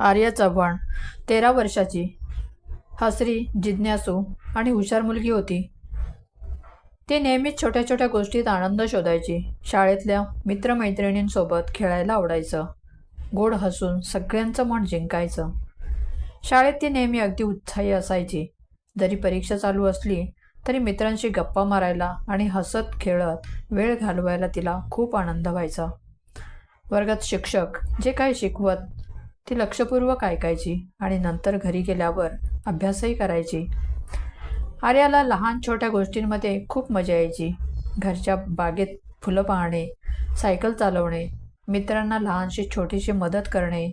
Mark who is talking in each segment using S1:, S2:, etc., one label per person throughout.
S1: आर्य चव्हाण तेरा वर्षाची. हसरी जिज्ञासू आणि हुशार मुलगी होती. ती नेहमीच छोट्या छोट्या गोष्टीत आनंद शोधायची. शाळेतल्या मित्रमैत्रिणींसोबत खेळायला आवडायचं. गोड हसून सगळ्यांचं मन जिंकायचं. शाळेत ती नेहमी अगदी उत्साही असायची. जरी परीक्षा चालू असली तरी मित्रांशी गप्पा मारायला आणि हसत खेळत वेळ घालवायला तिला खूप आनंद व्हायचा. वर्गात शिक्षक जे काही शिकवत ती लक्षपूर्वक ऐकायची आणि नंतर घरी गेल्यावर अभ्यासही करायची. आर्याला लहान छोट्या गोष्टींमध्ये खूप मजा यायची. घरच्या बागेत फुलं पाहणे सायकल चालवणे मित्रांना लहानशी छोटीशी मदत करणे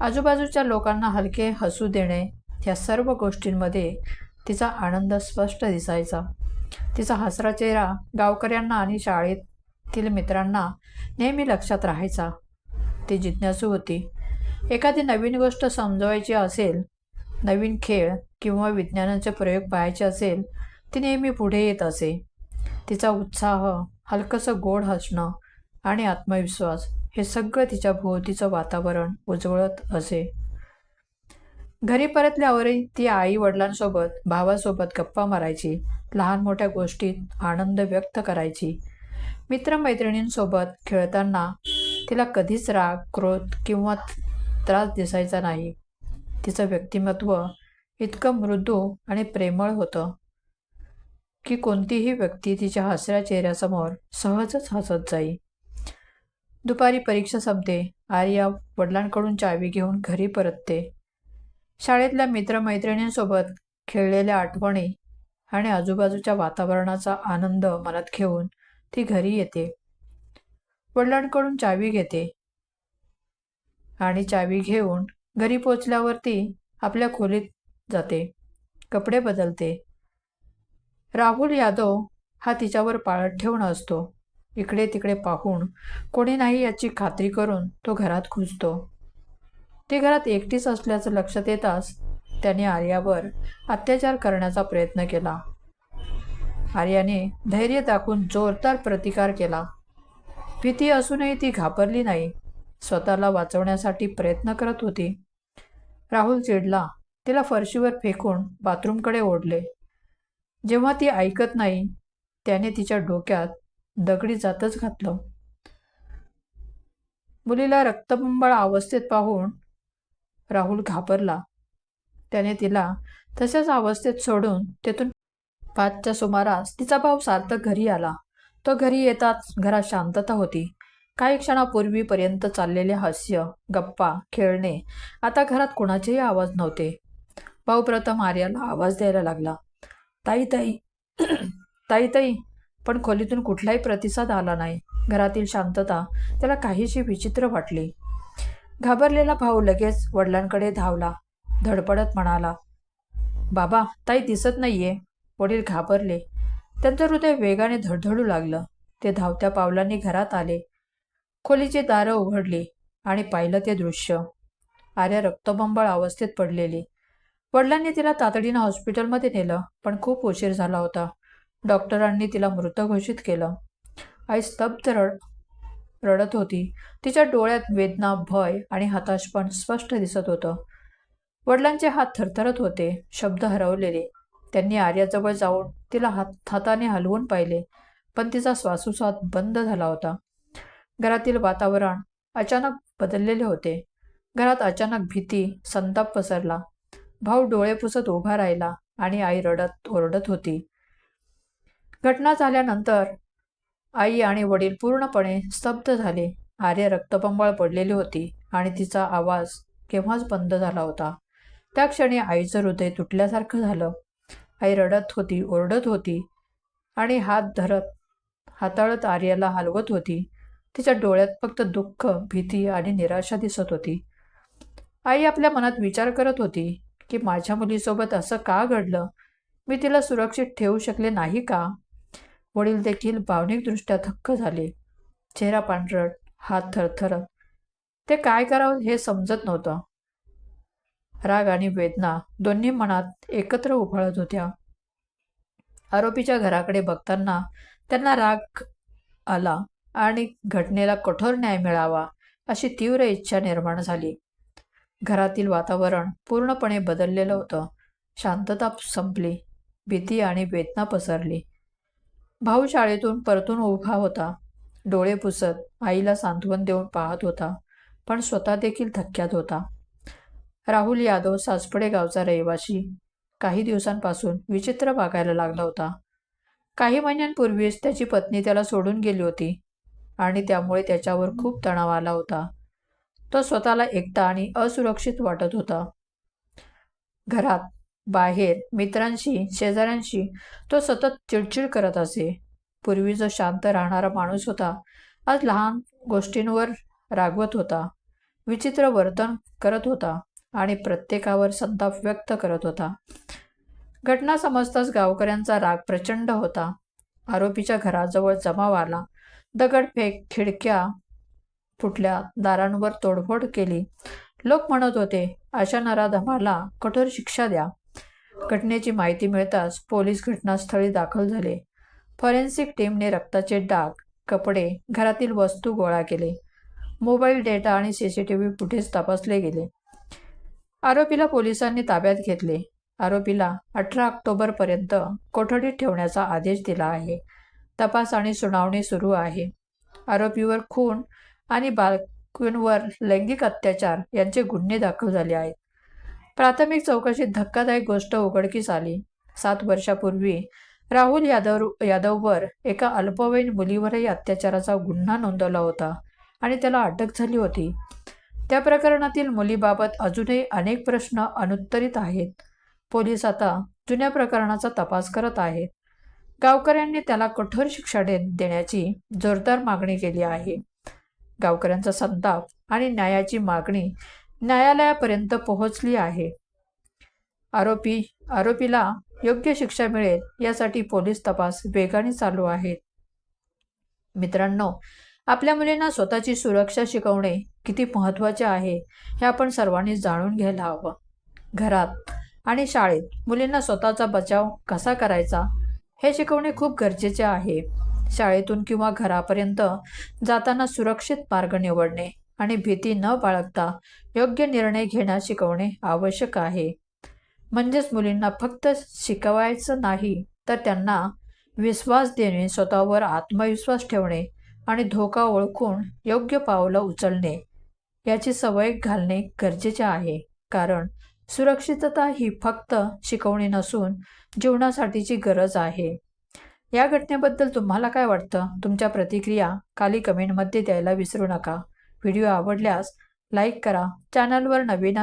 S1: आजूबाजूच्या लोकांना हलके हसू देणे या सर्व गोष्टींमध्ये तिचा आनंद स्पष्ट दिसायचा. तिचा हसरा चेहरा गावकऱ्यांना आणि शाळेतील मित्रांना नेहमी लक्षात राहायचा. ती जिज्ञासू होती. एखादी नवीन गोष्ट समजवायची असेल नवीन खेळ किंवा विज्ञानाचे प्रयोग पाहायचे असेल ती नेहमी पुढे येत असे. तिचा उत्साह हलकंसं गोड हसणं आणि आत्मविश्वास हे सगळं तिच्या भोवतीचं वातावरण उजवळत असे. घरी परतल्यावरही ती आई वडिलांसोबत भावासोबत गप्पा मारायची लहान मोठ्या गोष्टीत आनंद व्यक्त करायची. मित्रमैत्रिणींसोबत खेळताना तिला कधीच राग क्रोध किंवा त्रास दिसायचा नाही. तिचं व्यक्तिमत्व इतकं मृदू आणि प्रेमळ होतं की कोणतीही व्यक्ती तिच्या हसऱ्या चेहऱ्यासमोर सहजच हसत जाई. दुपारी परीक्षा संपते आर्या वडिलांकडून चावी घेऊन घरी परतते. शाळेतल्या मित्रमैत्रिणींसोबत खेळलेल्या आठवणी आणि आजूबाजूच्या वातावरणाचा आनंद मनात घेऊन ती घरी येते. वडिलांकडून चावी घेते आणि चावी घेऊन घरी पोचल्यावर ती आपल्या खोलीत जाते. कपडे बदलते. राहुल यादव हा तिच्यावर पाळत ठेवणं असतो. इकडे तिकडे पाहून कोणी नाही याची खात्री करून तो घरात घुसतो. ती घरात एकटीच असल्याचं लक्षात येताच त्याने आर्यावर अत्याचार करण्याचा प्रयत्न केला. आर्याने धैर्य दाखवून जोरदार प्रतिकार केला. भीती असूनही ती घाबरली नाही. स्वतःला वाचवण्यासाठी प्रयत्न करत होती. राहुल चिडला. तिला फरशीवर फेकून बाथरूमकडे ओढले. जेव्हा ती ऐकत नाही त्याने तिच्या डोक्यात दगडी जातच घातलं. मुलीला रक्तबंबाळ अवस्थेत पाहून राहुल घाबरला. त्याने तिला तशाच अवस्थेत सोडून तेथून पाचच्या सुमारास तिचा भाऊ सार्थक घरी आला. तो घरी येताच घरात शांतता होती. काही क्षणापूर्वीपर्यंत चाललेले हास्य गप्पा खेळणे आता घरात कोणाचेही आवाज नव्हते. भाऊ प्रथम आर्याला आवाज द्यायला लागला. ताई ताई ताई ताई पण खोलीतून कुठलाही प्रतिसाद आला नाही. घरातील शांतता त्याला काहीशी विचित्र वाटली. घाबरलेला भाऊ लगेच वडिलांकडे धावला. धडपडत म्हणाला बाबा ताई दिसत नाहीये. वडील घाबरले. त्यांचं हृदय वेगाने धडधडू लागलं. ते धावत्या पावलांनी घरात आले. खोलीची दारं उघडली आणि पाहिलं ते दृश्य. आर्या रक्तबंबळ अवस्थेत पडलेली. वडिलांनी तिला तातडीनं हॉस्पिटलमध्ये नेलं पण खूप उशीर झाला होता. डॉक्टरांनी तिला मृत घोषित केलं. आई स्तब्ध रड रडत होती. तिच्या डोळ्यात वेदना भय आणि हताशपण स्पष्ट दिसत होतं. वडिलांचे हात थरथरत होते शब्द हरवलेले. त्यांनी आर्याजवळ जाऊन तिला हात हाताने हलवून पाहिले पण तिचा श्वासोश्वास बंद झाला होता. घरातील वातावरण अचानक बदललेले होते. घरात अचानक भीती संताप पसरला. भाऊ डोळे पुसत उभा राहिला आणि आई रडत ओरडत होती. घटना झाल्यानंतर आई आणि वडील पूर्णपणे स्तब्ध झाले. आर्य रक्तबंबाळ पडलेली होती आणि तिचा आवाज केव्हाच बंद झाला होता. त्या क्षणी आईचं हृदय तुटल्यासारखं झालं. आई रडत होती ओरडत होती आणि हात धरत हाताळत आर्याला हलवत होती. तिच्या डोळ्यात फक्त दुःख भीती आणि निराशा दिसत होती. आई आपल्या मनात विचार करत होती की माझ्या मुलीसोबत असं का घडलं? मी तिला सुरक्षित ठेवू शकले नाही का? वडील देखील भावनिकदृष्ट्या थक्क झाले. चेहरा पांढरट हात थरथरत. ते काय करावं हे समजत नव्हतं. राग आणि वेदना दोन्ही मनात एकत्र उफाळत होत्या. आरोपीच्या घराकडे बघताना त्यांना राग आला. आणि घटनेला कठोर न्याय मिळावा अशी तीव्र इच्छा निर्माण झाली. घरातील वातावरण पूर्णपणे बदललेलं होतं. शांतता संपली भीती आणि वेदना पसरली. भाऊ शाळेतून परतून उभा होता. डोळे पुसत आईला सांत्वन देऊन पाहत होता पण स्वतः देखील धक्क्यात होता. राहुल यादव सासपडे गावचा रहिवासी. काही दिवसांपासून विचित्र वागायला लागला होता. काही महिन्यांपूर्वीच त्याची पत्नी त्याला सोडून गेली होती. आणि त्यामुळे त्याच्यावर खूप तणाव आला होता. तो स्वतःला एकटा आणि असुरक्षित वाटत होता. घरात बाहेर मित्रांशी शेजाऱ्यांशी तो सतत चिडचिड करत असे. पूर्वी जो शांत राहणारा माणूस होता आज लहान गोष्टींवर रागवत होता विचित्र वर्तन करत होता आणि प्रत्येकावर संताप व्यक्त करत होता. घटना समजताच गावकऱ्यांचा राग प्रचंड होता. आरोपीच्या घराजवळ जमाव आला दगडफेक खिडक्या फुटल्या दारांवर तोडफोड केली. लोक म्हणत होते अशा नराधमाला कठोर शिक्षा द्या. घटनेची माहिती मिळताच पोलीस घटनास्थळी दाखल झाले. फॉरेन्सिक टीमने रक्ताचे डाग कपडे घरातील वस्तू गोळा केले. मोबाईल डेटा आणि C C T V footage तपासले गेले. आरोपीला पोलिसांनी ताब्यात घेतले. आरोपीला अठरा ऑक्टोबरपर्यंत कोठडीत ठेवण्याचा आदेश दिला आहे. तपास आणि सुनावणी सुरू आहे. आरोपीवर खून आणि बालकींवर लैंगिक अत्याचार यांचे गुन्हे दाखल झाले आहेत. प्राथमिक चौकशीत धक्कादायक गोष्ट उघडकीस आली. सात वर्षापूर्वी राहुल यादव यादववर एका अल्पवयीन मुलीवरही अत्याचाराचा गुन्हा नोंदवला होता आणि त्याला अटक झाली होती. त्या प्रकरणातील मुलीबाबत अजूनही अनेक प्रश्न अनुत्तरित आहेत. पोलीस आता जुन्या प्रकरणाचा तपास करत आहेत. गावकऱ्यांनी त्याला कठोर शिक्षा दे देण्याची जोरदार मागणी केली आहे. गावकऱ्यांचा संताप आणि न्यायाची मागणी न्यायालयापर्यंत पोहोचली आहे. आरोपी आरोपीला योग्य शिक्षा मिळेल यासाठी पोलीस तपास वेगाने चालू आहेत. मित्रांनो आपल्या मुलींना स्वतःची सुरक्षा शिकवणे किती महत्त्वाचे आहे हे आपण सर्वांनी जाणून घ्यायला हवं. घरात आणि शाळेत मुलींना स्वतःचा बचाव कसा करायचा हे शिकवणे खूप गरजेचे आहे. शाळेतून किंवा घरापर्यंत जाताना सुरक्षित मार्ग निवडणे आणि भीती न बाळगता योग्य निर्णय घेण्यास शिकवणे आवश्यक आहे. म्हणजेच मुलींना फक्त शिकवायचं नाही तर त्यांना विश्वास देणे स्वतःवर आत्मविश्वास ठेवणे आणि धोका ओळखून योग्य पावलं उचलणे याची सवय घालणे गरजेचे आहे. कारण सुरक्षितता ही फक्त शिकवणी नसून जीवनासाठीची गरज आहे. या घटनेबद्दल तुम्हाला काय वाटतं? तुमच्या प्रतिक्रिया खाली कमेंटमध्ये द्यायला विसरू नका. व्हिडिओ आवडल्यास लाईक करा. चॅनलवर नवीन